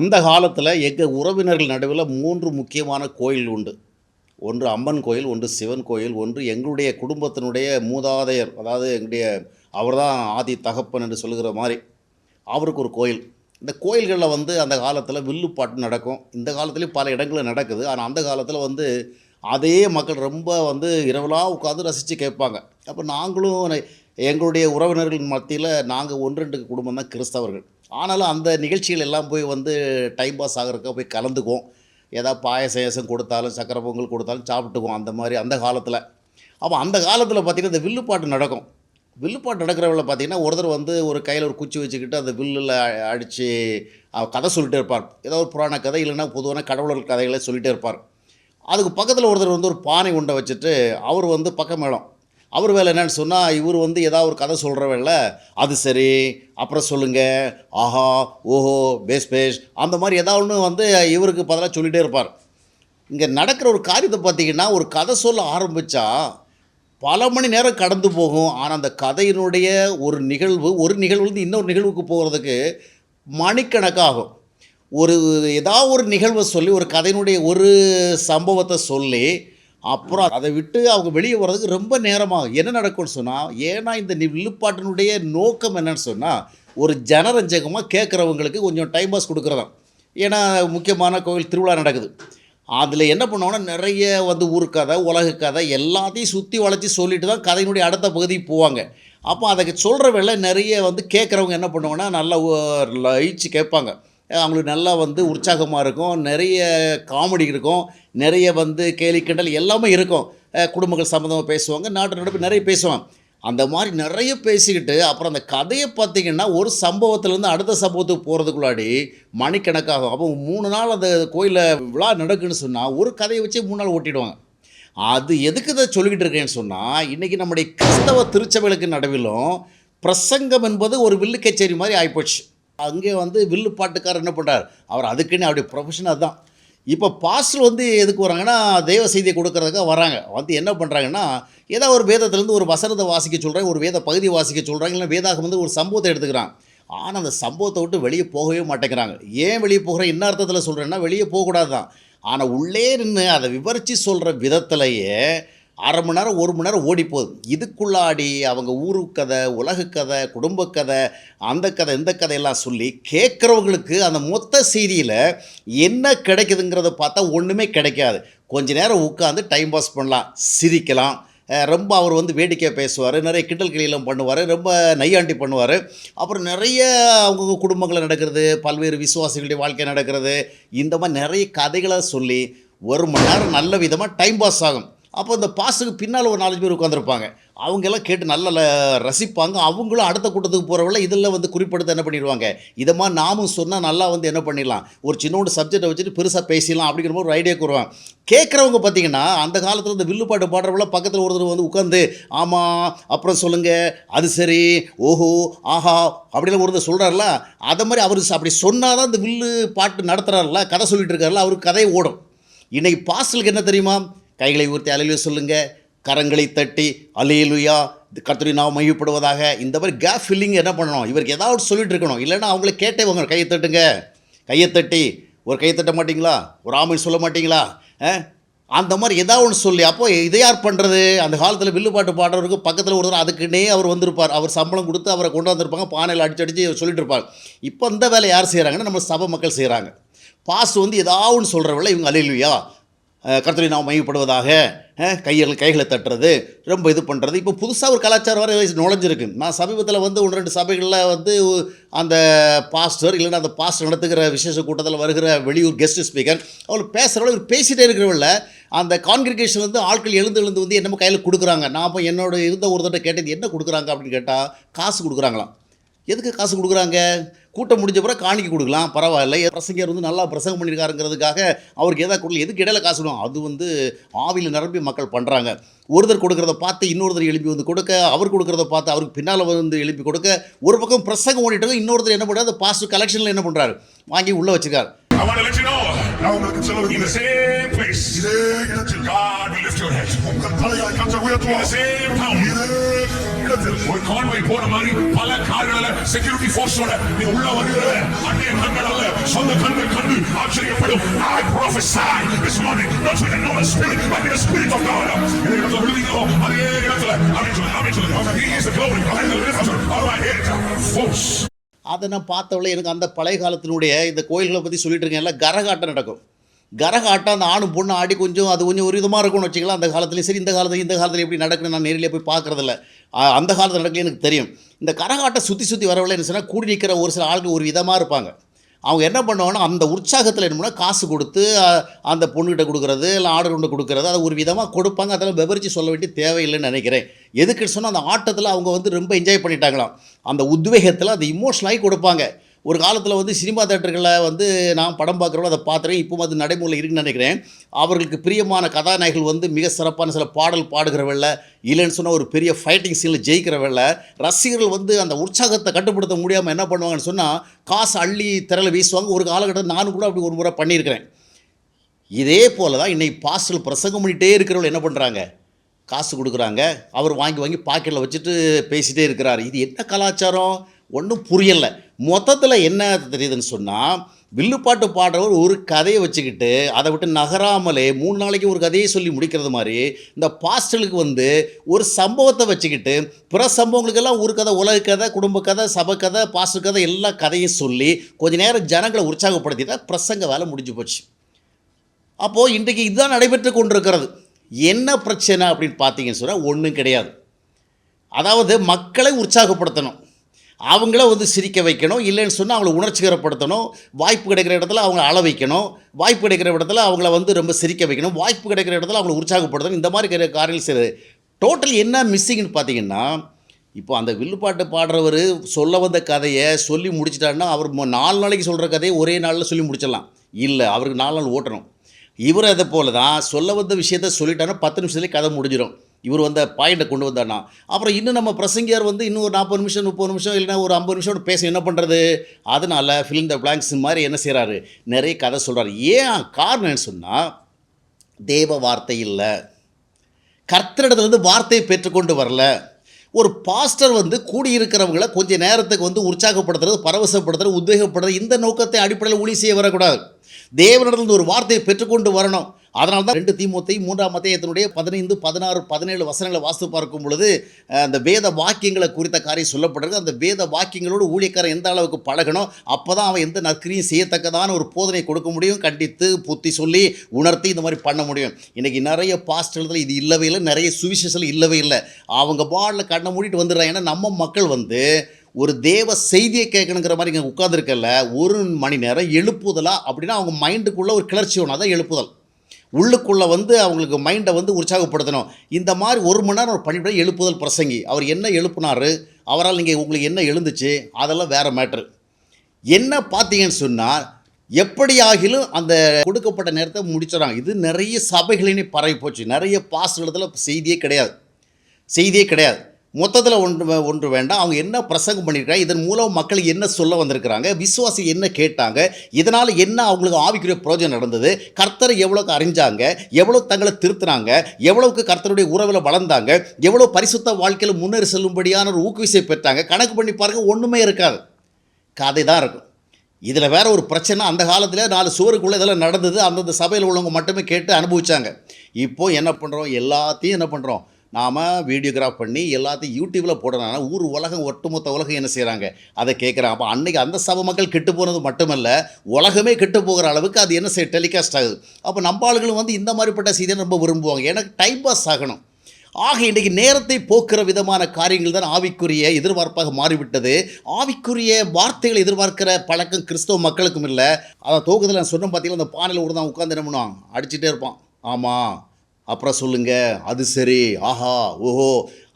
அந்த காலத்தில் எங்கள் உறவினர்கள் நடுவில் மூன்று முக்கியமான கோயில் உண்டு. ஒன்று அம்மன் கோயில் ஒன்று சிவன் கோயில் ஒன்று எங்களுடைய குடும்பத்தினுடைய மூதாதையர் அதாவது எங்களுடைய அவர்தான் ஆதி தகப்பன் என்று சொல்லுகிற மாதிரி அவருக்கு ஒரு கோயில். இந்த கோயில்களில் வந்து அந்த காலத்தில் வில்லுப்பாட்டு நடக்கும். இந்த காலத்துலேயும் பல இடங்களில் நடக்குது. ஆனால் அந்த காலத்தில் வந்து அதே மக்கள் ரொம்ப வந்து இரவலாக உட்காந்து ரசித்து கேட்பாங்க. அப்போ நாங்களும் எங்களுடைய உறவினர்கள் மத்தியில் நாங்கள் ஒன்று ரெண்டு குடும்பம் தான் கிறிஸ்தவர்கள். ஆனாலும் அந்த நிகழ்ச்சிகள் எல்லாம் போய் வந்து டைம் பாஸ் ஆகிறதுக்காக போய் கலந்துக்குவோம். ஏதாவது பாயசம் ஏசம் கொடுத்தாலும் சக்கரை பொங்கல் கொடுத்தாலும் சாப்பிட்டுக்குவோம் அந்த மாதிரி அந்த காலத்தில். அப்போ அந்த காலத்தில் பார்த்திங்கன்னா இந்த வில்லுப்பாட்டு நடக்கும். வில்லுப்பாட்டு நடக்கிறவங்கள பார்த்தீங்கன்னா ஒருத்தர் வந்து ஒரு கையில் ஒரு குச்சி வச்சுக்கிட்டு அந்த வில்லில் அடித்து கதை சொல்லிகிட்டே இருப்பார். ஏதோ ஒரு புராண கதை இல்லைன்னா பொதுவான கடவுளர் கதைகளை சொல்லிகிட்டே இருப்பார். அதுக்கு பக்கத்தில் ஒருத்தர் வந்து ஒரு பானை உண்டை வச்சுட்டு அவர் வந்து பக்கம் மேளம் அவர் வேலை என்னன்னு சொன்னால் இவர் வந்து ஏதாவது ஒரு கதை சொல்கிற அது சரி அப்புறம் சொல்லுங்கள் ஆஹா ஓஹோ பேஸ் பேஸ் அந்த மாதிரி ஏதாவது ஒன்று வந்து இவருக்கு பதிலாக சொல்லிகிட்டே இருப்பார். இங்கே நடக்கிற ஒரு காரியத்தை பார்த்தீங்கன்னா ஒரு கதை சொல்ல ஆரம்பித்தா பல மணி நேரம் கடந்து போகும். ஆனால் அந்த கதையினுடைய ஒரு நிகழ்வு ஒரு நிகழ்வுலேருந்து இன்னொரு நிகழ்வுக்கு போகிறதுக்கு மணிக்கணக்காகும் ஒரு ஏதாவது ஒரு நிகழ்வை சொல்லி ஒரு கதையினுடைய ஒரு சம்பவத்தை சொல்லி அப்புறம் அதை விட்டு அவங்க வெளியே வர்றதுக்கு ரொம்ப நேரமாகும். என்ன நடக்கும்னு சொன்னால் ஏன்னா இந்த நி- நோக்கம் என்னன்னு சொன்னால் ஒரு ஜனரஞ்சகமாக கேட்குறவங்களுக்கு கொஞ்சம் டைம் பாஸ் கொடுக்குறதாம் ஏன்னா முக்கியமான கோவில் திருவிழா நடக்குது. அதில் என்ன பண்ணுவாங்கன்னா நிறைய வந்து ஊர்க்கதை உலக கதை எல்லாத்தையும் சுற்றி வளைச்சி சொல்லிட்டு தான் கதையினுடைய அடுத்த பகுதிக்கு போவாங்க. அப்போ அதை சொல்கிற வேலை நிறைய வந்து கேட்குறவங்க என்ன பண்ணுவாங்கன்னா நல்லா லயிச்சு கேட்பாங்க. அவங்களுக்கு நல்லா வந்து உற்சாகமாக இருக்கும். நிறைய காமெடி இருக்கும். நிறைய வந்து கேலி கிண்டல் எல்லாமே இருக்கும். குடும்பங்கள் சம்மந்தமாக பேசுவாங்க நாட்டு நடப்பு நிறைய பேசுவாங்க. அந்த மாதிரி நிறைய பேசிக்கிட்டு அப்புறம் அந்த கதையை பார்த்திங்கன்னா ஒரு சம்பவத்துலேருந்து அடுத்த சம்பவத்துக்கு போகிறதுக்குள்ளாடி மணிக்கணக்காகும் அப்போ மூணு நாள் அந்த கோயிலில் விழா நடக்குன்னு சொன்னால் ஒரு கதையை வச்சு மூணு நாள் ஓட்டிடுவாங்க. அது எதுக்கு இதை சொல்லிக்கிட்டு இருக்கேன்னு சொன்னால் இன்றைக்கி நம்முடைய கிறிஸ்தவ திருச்சபைகளுக்கு நடுவிலும் பிரசங்கம் என்பது ஒரு வில்லு கச்சேரி மாதிரி ஆகிப்போச்சு அங்கே வந்து வில்லு பாட்டுக்காரர் என்ன பண்ணுறார் அவர் அதுக்குன்னு அப்படி ப்ரொஃபஷன் அதுதான். இப்போ பாஸ்டர் வந்து எதுக்கு வராங்கன்னா தெய்வ செய்தியை கொடுக்குறதுக்காக வராங்க. வந்து என்ன பண்ணுறாங்கன்னா ஏதோ ஒரு வேதத்துலேருந்து ஒரு வசனத்தை வாசிக்க சொல்கிறாங்க ஒரு வேத பகுதி வாசிக்க சொல்கிறாங்க இல்லை வேதாக வந்து ஒரு சம்பவத்தை எடுத்துக்கிறாங்க ஆனால் அந்த சம்பவத்தை விட்டு வெளியே போகவே மாட்டேங்கிறாங்க. ஏன் வெளியே போகிறேன்? என்ன அர்த்தத்தில் சொல்கிறேன்னா வெளியே போகக்கூடாது தான் ஆனால் உள்ளே நின்று அதை விவரித்து சொல்கிற விதத்திலேயே அரை மணி நேரம் ஒரு மணி நேரம் ஓடி போகுது. இதுக்குள்ளாடி அவங்க ஊரு கதை உலக கதை குடும்ப கதை அந்த கதை இந்த கதையெல்லாம் சொல்லி கேட்குறவங்களுக்கு அந்த மொத்த செய்தியில் என்ன கிடைக்குதுங்கிறத பார்த்தா ஒன்றுமே கிடைக்காது. கொஞ்ச நேரம் உட்காந்து டைம் பாஸ் பண்ணலாம் சிரிக்கலாம். ரொம்ப அவர் வந்து வேடிக்கை பேசுவார் நிறைய கிண்டல் கிளியெல்லாம் பண்ணுவார் ரொம்ப நையாண்டி பண்ணுவார். அப்புறம் நிறைய அவங்க குடும்பங்களில் நடக்கிறது பல்வேறு விசுவாசிகளுடைய வாழ்க்கை நடக்கிறது. இந்த மாதிரி நிறைய கதைகளை சொல்லி ஒரு மணி நேரம் நல்ல விதமாக டைம் பாஸ் ஆகும். அப்போ இந்த பாஸுக்கு பின்னால் ஒரு நாலஞ்சு பேர் உட்காந்துருப்பாங்க அவங்கெல்லாம் கேட்டு நல்லா ரசிப்பாங்க. அவங்களும் அடுத்த கூட்டத்துக்கு போகிறவங்கள இதில் வந்து குறிப்பிடுத்த என்ன பண்ணிடுவாங்க? இதை மாதிரி நாமும் சொன்னால் நல்லா வந்து என்ன பண்ணிடலாம்? ஒரு சின்னோண்டு சப்ஜெக்டை வச்சுட்டு பெருசாக பேசிடலாம் அப்படிங்கிற மாதிரி ஒரு ஐடியா கூறுவாங்க கேட்குறவங்க பார்த்தீங்கன்னா அந்த காலத்தில் இந்த வில்லு பாட்டு பாடுறவங்கள பக்கத்தில் ஒருத்தர் வந்து உட்காந்து ஆமாம் அப்புறம் சொல்லுங்கள் அது சரி. ஓஹோ ஆஹா அப்படிலாம் ஒருத்தர் சொல்கிறாருல அதை மாதிரி அவர் அப்படி சொன்னால் தான் இந்த வில்லு பாட்டு நடத்துகிறாருல கதை சொல்லிட்டு இருக்காருல அவருக்கு கதையை ஓடும். இன்றைக்கி பாஸ்டலுக்கு என்ன தெரியுமா? கைகளை ஊர்த்தி அலையில சொல்லுங்க. கரங்களை தட்டி அலையிலுயா கர்த்தரி நாம் மையப்படுவதாக இந்த மாதிரி கேப் ஃபில்லிங் என்ன பண்ணணும்? இவருக்கு ஏதாவது சொல்லிட்டு இருக்கணும். இல்லைன்னா அவங்கள கேட்டே வாங்க கையை தட்டுங்க. கையை தட்டி ஒரு கையை தட்ட மாட்டிங்களா? ஒரு ஆமை சொல்ல மாட்டிங்களா? அந்த மாதிரி ஏதாவது ஒன்று சொல்லி அப்போ இதை யார் பண்ணுறது அந்த காலத்தில் வில்லு பாட்டு பாடுறவருக்கு பக்கத்தில் ஒருத்தர் அதுக்குன்னே அவர் வந்திருப்பார். அவர் சம்பளம் கொடுத்து அவரை கொண்டு வந்திருப்பாங்க. பானையில் அடிச்சு அடித்து சொல்லிட்டு இருப்பார். இப்போ இந்த வேலை யார் செய்கிறாங்கன்னா நம்ம சபை மக்கள் செய்கிறாங்க பாஸ் வந்து ஏதாவது ஒன்று சொல்கிறவங்கள இவங்க அலையிலுயா கர்த்தரை நாம் மையப்படுவதாக கையில் கைகளை தட்டுறது ரொம்ப இது பண்ணுறது இப்போ புதுசாக ஒரு கலாச்சாரம் வர நுழைஞ்சிருக்கு. நான் சமீபத்தில் வந்து ஒன்று ரெண்டு சபைகளில் வந்து அந்த பாஸ்டர் இல்லைன்னா அந்த பாஸ்டர் நடத்துகிற விசேஷ கூட்டத்தில் வருகிற வெளியூர் கெஸ்ட் ஸ்பீக்கர் அவர் பேசுகிறவங்க இவர் பேசிகிட்டே இருக்கிறவங்கள அந்த கான்கிரிகேஷன் வந்து ஆட்கள் எழுந்து எழுந்து வந்து என்னமோ கையில் கொடுக்குறாங்க. நான் அப்போ என்னோட இருந்த ஒருத்தட்ட கேட்டது என்ன கொடுக்குறாங்க? அப்படின்னு கேட்டால் காசு கொடுக்குறாங்களாம். எதுக்கு காசு கொடுக்குறாங்க? கூட்டம் முடிஞ்ச பிறகு காணிக்க கொடுக்கலாம். பரவாயில்ல. பிரசங்கர் வந்து நல்லா பிரசங்கம் பண்ணியிருக்காருங்கிறதுக்காக அவருக்கு எதாவது கொடுக்கல எதுக்கு இடையில காசு விடும் அது வந்து ஆவியில் நிரம்பி மக்கள் பண்ணுறாங்க ஒருத்தர் கொடுக்குறத பார்த்து இன்னொருத்தர் எழுப்பி வந்து கொடுக்க அவர் கொடுக்குறத பார்த்து அவருக்கு பின்னால் வந்து எழுப்பி கொடுக்க ஒரு பக்கம் பிரசங்கம் ஓடிட்டு இருக்கு, இன்னொருத்தர் என்ன பண்ணுறாரு பாஸ்ட் கலெக்ஷனில் என்ன பண்ணுறாரு வாங்கி உள்ளே வச்சுருக்காரு. I want to let you know நான் உங்களுக்கு சொல்ல In the விரும்புகிறேன். same place, இதே இடத்தில் God will lift your head. உங்கள் தலையாய் கற்ற In ஒரு கான்வை போன மாதிரி பல கார்கள செக்யூரிட்டி போர்ஸோட நீ உள்ள வருகிற அன்னைய கண்கள் அல்ல. சொந்த கண்கள் கண்டு ஆச்சரியப்படும். I prophesy this morning. Not with a normal spirit? But with the spirit of God. இந்த இடத்துல விழுவீங்களோ அதே இடத்துல. அப்படின்னு சொல்லு அப்படின்னு சொல்லு. He is the glory. And the lifter of my head force. அதை நான் பார்த்தவளே எனக்கு அந்த பழைய காலத்தினுடைய இந்த கோயில்களை பற்றி சொல்லிட்டு இருக்கேன்ல கரகாட்டம் நடக்கும். கரகாட்டம் அந்த ஆணும் பொண்ணு ஆடி கொஞ்சம் அது கொஞ்சம் ஒரு விதமாக இருக்கும்னு வச்சுக்கலாம். அந்த காலத்துலேயும் சரி இந்த காலத்துல இந்த காலத்தில் எப்படி நடக்குன்னு நான் நேரில் போய் பார்க்குறதில்ல. அந்த காலத்தில் நடக்கல எனக்கு தெரியும். இந்த கரகாட்டம் சுற்றி சுற்றி வரவில்லை என்ன சொன்னால் கூடி நிற்கிற ஒரு சில ஆட்கள் ஒரு விதமாக இருப்பாங்க. அவங்க என்ன பண்ணுவாங்கன்னா அந்த உற்சாகத்தில் என்ன காசு கொடுத்து அந்த பொண்ணுகிட்ட கொடுக்குறது இல்லை ஆர்டர் கொண்டு கொடுக்குறது அதை ஒரு விதமாக கொடுப்பாங்க. அதெல்லாம் விவரித்து சொல்ல வேண்டிய தேவையில்லைன்னு நினைக்கிறேன். எதுக்குன்னு சொன்னால் அந்த ஆட்டத்தில் அவங்க வந்து ரொம்ப என்ஜாய் பண்ணிட்டாங்களாம். அந்த உத்வேகத்தில் அந்த இமோஷனலாகி கொடுப்பாங்க. ஒரு காலத்தில் வந்து சினிமா தேட்டர்களில் வந்து நான் படம் பார்க்குறவங்க அதை பார்த்துறேன். இப்போ அது நடைமுறையில் இருக்குன்னு நினைக்கிறேன். அவர்களுக்கு பிரியமான கதாநாயகர்கள் வந்து மிக சிறப்பான சில பாடல் பாடுகிறவல்ல இல்லைன்னு சொன்னால் ஒரு பெரிய ஃபைட்டிங் சீனில் ஜெயிக்கிறவல்ல ரசிகர்கள் வந்து அந்த உற்சாகத்தை கட்டுப்படுத்த முடியாமல் என்ன பண்ணுவாங்கன்னு சொன்னால் காசு அள்ளி திரள வீசுவாங்க. ஒரு காலகட்டத்தில் நானும் கூட அப்படி ஒரு முறை பண்ணியிருக்கிறேன். இதே போல தான் இன்னைக்கு பாஸ்டல் பிரசங்கம் பண்ணிகிட்டே இருக்கிறவங்க என்ன பண்ணுறாங்க காசு கொடுக்குறாங்க. அவர் வாங்கி வாங்கி பாக்கெட்டில் வச்சுட்டு பேசிகிட்டே இருக்கிறார். இது என்ன கலாச்சாரம்? ஒன்றும் புரியலை. மொத்தத்தில் என்ன தெரியுதுன்னு சொன்னால் வில்லுப்பாட்டு பாடுறவர் ஒரு கதையை வச்சுக்கிட்டு அதை விட்டு நகராமலே மூணு நாளைக்கு ஒரு கதையை சொல்லி முடிக்கிறது மாதிரி இந்த பாஸ்டலுக்கு வந்து ஒரு சம்பவத்தை வச்சுக்கிட்டு பிற சம்பவங்களுக்கெல்லாம் ஒரு கதை உலக கதை குடும்ப கதை சபை கதை பாஸ்டர் கதை எல்லா கதையும் சொல்லி கொஞ்ச நேரம் ஜனங்களை உற்சாகப்படுத்திட்டா பிரசங்க வேலை முடிஞ்சு போச்சு. அப்போது இன்றைக்கு இதுதான் நடைபெற்று கொண்டிருக்கிறது. என்ன பிரச்சனை அப்படின்னு பார்த்தீங்கன்னு சொன்னால் ஒன்றும் கிடையாது. அதாவது மக்களை உற்சாகப்படுத்தணும். அவங்கள வந்து சிரிக்க வைக்கணும். இல்லைன்னு சொன்னால் அவங்கள உணர்ச்சிகரப்படுத்தணும். வாய்ப்பு கிடைக்கிற இடத்துல அவங்கள அள வைக்கணும். வாய்ப்பு கிடைக்கிற இடத்துல அவங்கள வந்து ரொம்ப சிரிக்க வைக்கணும். வாய்ப்பு கிடைக்கிற இடத்துல அவங்கள உற்சாகப்படுத்தணும். இந்த மாதிரி கிற- காரியங்கள் செய்யுது டோட்டல் என்ன மிஸ்ஸிங்னு பார்த்தீங்கன்னா இப்போ அந்த வில்லுப்பாட்டு பாடுறவர் சொல்ல வந்த கதையை சொல்லி முடிச்சிட்டாருன்னா அவர் நாலு நாளைக்கு சொல்கிற கதையை ஒரே நாளில் சொல்லி முடிச்சிடலாம். இல்லை அவருக்கு நாலு நாள் ஓட்டணும். இவர் அதை போல தான் சொல்ல வந்த விஷயத்த சொல்லிட்டாருன்னா பத்து நிமிஷத்துலேயே கதை முடிஞ்சிடும் இவர் வந்த பாயிண்ட்டை கொண்டு வந்தார்னா அப்புறம் இன்னும் நம்ம பிரசங்கியார் வந்து இன்னும் ஒரு நாற்பது நிமிஷம் முப்பது நிமிஷம் இல்லைன்னா ஒரு ஐம்பது நிமிஷம் பேச என்ன பண்ணுறது அதனால் ஃபிலிம் த பிளாங்க்ஸ் மாதிரி என்ன செய்கிறாரு நிறைய கதை சொல்கிறார் ஏன் காரணம்னு சொன்னால் தேவ வார்த்தை இல்லை. கர்த்தரிடத்துலேருந்து வார்த்தையை பெற்றுக்கொண்டு வரல. ஒரு பாஸ்டர் வந்து கூடியிருக்கிறவங்கள கொஞ்சம் நேரத்துக்கு வந்து உற்சாகப்படுத்துறது பரவசப்படுத்துறது உத்வேகப்படுறது இந்த நோக்கத்தை அடிப்படையில் ஊழி செய்ய வரக்கூடாது. தேவனிடத்துலேருந்து ஒரு வார்த்தையை பெற்றுக்கொண்டு வரணும். அதனால தான் ரெண்டு தீமூத்தை மூன்றாம் மத்தியத்தினுடைய பதினைந்து பதினாறு பதினேழு வசனங்களை வாசித்து பார்க்கும் பொழுது அந்த வேத வாக்கியங்களை குறித்த காரியம் சொல்லப்படுறது அந்த வேத வாக்கியங்களோடு ஊழியக்காரன் எந்த அளவுக்கு பழகணும் அப்போ தான் அவன் எந்த நற்கரியும் செய்யத்தக்கதான ஒரு போதனை கொடுக்க முடியும் கண்டித்து புத்தி சொல்லி உணர்த்தி இந்த மாதிரி பண்ண முடியும். இன்றைக்கி நிறைய பாஸ்டர்களில் இது இல்லவே இல்லை நிறைய சுவிசேஷத்தில் இல்லவே இல்லை. அவங்க பாடில் கண்ணை மூடிட்டு வந்துடுறாங்க ஏன்னா நம்ம மக்கள் வந்து ஒரு தேவ செய்தியை கேட்கணுங்கிற மாதிரி இங்கே உட்காந்துருக்கல ஒரு மணி நேரம் எழுப்புதலா? அப்படின்னா அவங்க மைண்டுக்குள்ளே ஒரு கிளர்ச்சி ஒன்றா தான் எழுப்புதல். உள்ளுக்குள்ளே வந்து அவங்களுக்கு மைண்டை வந்து உற்சாகப்படுத்தணும். இந்த மாதிரி ஒரு மணி நேரம் ஒரு பண்ணிவிட எழுப்புதல் பிரசங்கி. அவர் என்ன எழுப்புனாரு? அவரால் நீங்கள் உங்களுக்கு என்ன எழுந்துச்சு? அதெல்லாம் வேறு மேட்ரு என்ன பார்த்தீங்கன்னு சொன்னால் எப்படியாகிலும் அந்த கொடுக்கப்பட்ட நேரத்தை முடிச்சிடறாங்க. இது நிறைய சபைகளினே பரவி போச்சு. நிறைய பாஸ்டத்தில் செய்தியே கிடையாது. செய்தியே கிடையாது. மொத்தத்தில் ஒன்று ஒன்று வேண்டாம். அவங்க என்ன பிரசங்கம் பண்ணியிருக்காங்க இதன் மூலம் மக்கள் என்ன சொல்ல வந்திருக்கிறாங்க விசுவாசி என்ன கேட்டாங்க இதனால் என்ன அவங்களுக்கு ஆவிக்குரிய பிரயோஜனம் நடந்தது கர்த்தரை எவ்வளோக்கு அறிஞ்சாங்க எவ்வளோ தங்களை திருத்தினாங்க எவ்வளோக்கு கர்த்தருடைய உறவில் வளர்ந்தாங்க எவ்வளோ பரிசுத்த வாழ்க்கையில் முன்னேறி செல்லும்படியான ஒரு ஊக்குவிசை பெற்றாங்க. கணக்கு பண்ணி பாருங்க ஒன்றுமே இருக்காது. கதை தான் இருக்கும். இதில் வேற ஒரு பிரச்சனை அந்த காலத்தில் நாலு சுவருக்குள்ளே இதெல்லாம் நடந்தது அந்தந்த சபையில் உள்ளவங்க மட்டுமே கேட்டு அனுபவிச்சாங்க. இப்போ என்ன பண்ணுறோம் எல்லாத்தையும் என்ன பண்ணுறோம் நாம் வீடியோகிராஃப் பண்ணி எல்லாத்தையும் யூடியூப்பில் போடுறதுனால ஊர் உலகம் ஒட்டுமொத்த உலகம் என்ன செய்கிறாங்க அதை கேட்குறாங்க. அப்போ அன்னைக்கு அந்த சபை மக்கள் கெட்டு போனது மட்டுமல்ல உலகமே கெட்டு போகிற அளவுக்கு அது என்ன செய்ய டெலிகாஸ்ட் ஆகுது. அப்போ நம்ம ஆளுகளும் வந்து இந்த மாதிரிப்பட்ட செய்தியை ரொம்ப விரும்புவாங்க. எனக்கு டைம் பாஸ் ஆகணும். ஆக இன்றைக்கு நேரத்தை போக்குற விதமான காரியங்கள் தான் ஆவிக்குரிய எதிர்பார்ப்பாக மாறிவிட்டது. ஆவிக்குரிய வார்த்தைகளை எதிர்பார்க்கிற பழக்கம் கிறிஸ்தவ மக்களுக்கும் இல்லை. அதை தோக்கத்தில் நான் சொன்ன பார்த்தீங்கன்னா அந்த பானையில் ஒரு தான் உட்காந்து என்ன பண்ணுவான்? அடிச்சுட்டே இருப்பான். ஆமாம் அப்புறம் சொல்லுங்கள் அது சரி ஆஹா ஓஹோ.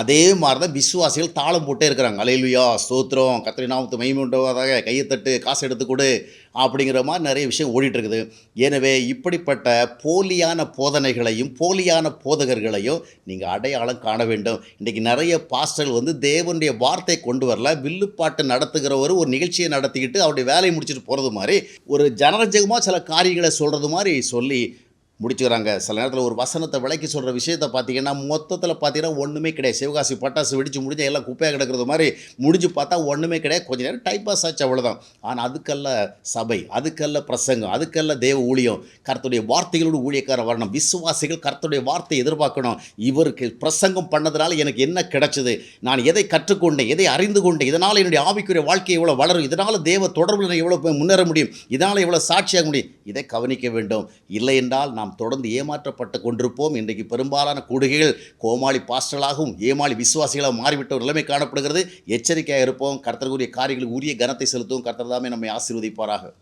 அதே மாதிரி தான் விசுவாசிகள் தாளம் போட்டே இருக்கிறாங்க. அலையிலுயா ஸ்தோத்திரம் கத்திரி நாமத்து மைமுண்டவாதாக கையை தட்டு காசு எடுத்து கொடு அப்படிங்கிற மாதிரி நிறைய விஷயம் ஓடிட்டுருக்குது. எனவே இப்படிப்பட்ட போலியான போதனைகளையும் போலியான போதகர்களையும் நீங்கள் அடையாளம் காண வேண்டும். இன்றைக்கி நிறைய பாஸ்டர்கள் வந்து தேவனுடைய வார்த்தை கொண்டு வரல. வில்லுப்பாட்டு நடத்துகிறவர் ஒரு நிகழ்ச்சியை நடத்திக்கிட்டு அவருடைய வேலையை முடிச்சுட்டு போகிறது மாதிரி ஒரு ஜனரஞ்சகமாக சில காரியங்களை சொல்கிறது மாதிரி சொல்லி முடிச்சுக்கிறாங்க. சில நேரத்தில் ஒரு வசனத்தை விளக்கி சொல்கிற விஷயத்தை பார்த்தீங்கன்னா மொத்தத்தில் பார்த்தீங்கன்னா ஒன்றுமே கிடையாது. சிவகாசி பட்டாசு வெடிச்சு முடிஞ்ச எல்லாம் குப்பையாக கிடக்கிறது மாதிரி முடிஞ்சு பார்த்தா ஒன்றுமே கிடையாது. கொஞ்ச நேரம் டைம் பாஸ் ஆச்சு அவ்வளோதான் ஆனால் அதுக்கல்ல சபை அதுக்கல்ல பிரசங்கம் அதுக்கல்ல தேவ ஊழியம் கர்த்தருடைய வார்த்தைகளோடு ஊழியக்காரர் வரணும். விசுவாசிகள் கர்த்தருடைய வார்த்தையை எதிர்பார்க்கணும். இவருக்கு பிரசங்கம் பண்ணதுனால எனக்கு என்ன கிடைச்சது? நான் எதை கற்றுக்கொண்டேன்? எதை அறிந்து கொண்டேன்? இதனால் என்னுடைய ஆவிக்குரிய வாழ்க்கை எவ்வளோ வளரும்? இதனால் தேவ தொடர்பில் நான் எவ்வளோ முன்னேற முடியும்? இதனால் எவ்வளோ சாட்சியாக முடியும்? இதை கவனிக்க வேண்டும். இல்லை என்றால் நாம் தொடர்ந்து ஏமாற்றப்பட்டு கொண்டிருப்போம். இன்றைக்கு பெரும்பாலான கூடுகைகள் கோமாளி பாஸ்டர்களாகவும் ஏமாளி விசுவாசிகளாக மாறிவிட்ட ஒரு நிலைமை காணப்படுகிறது. எச்சரிக்கையாக இருப்போம். கர்த்தருக்குரிய காரியங்களுக்கு உரிய கனத்தை செலுத்துவோம். கர்த்தர் தாமே நம்மை ஆசீர்வதிப்பாராக.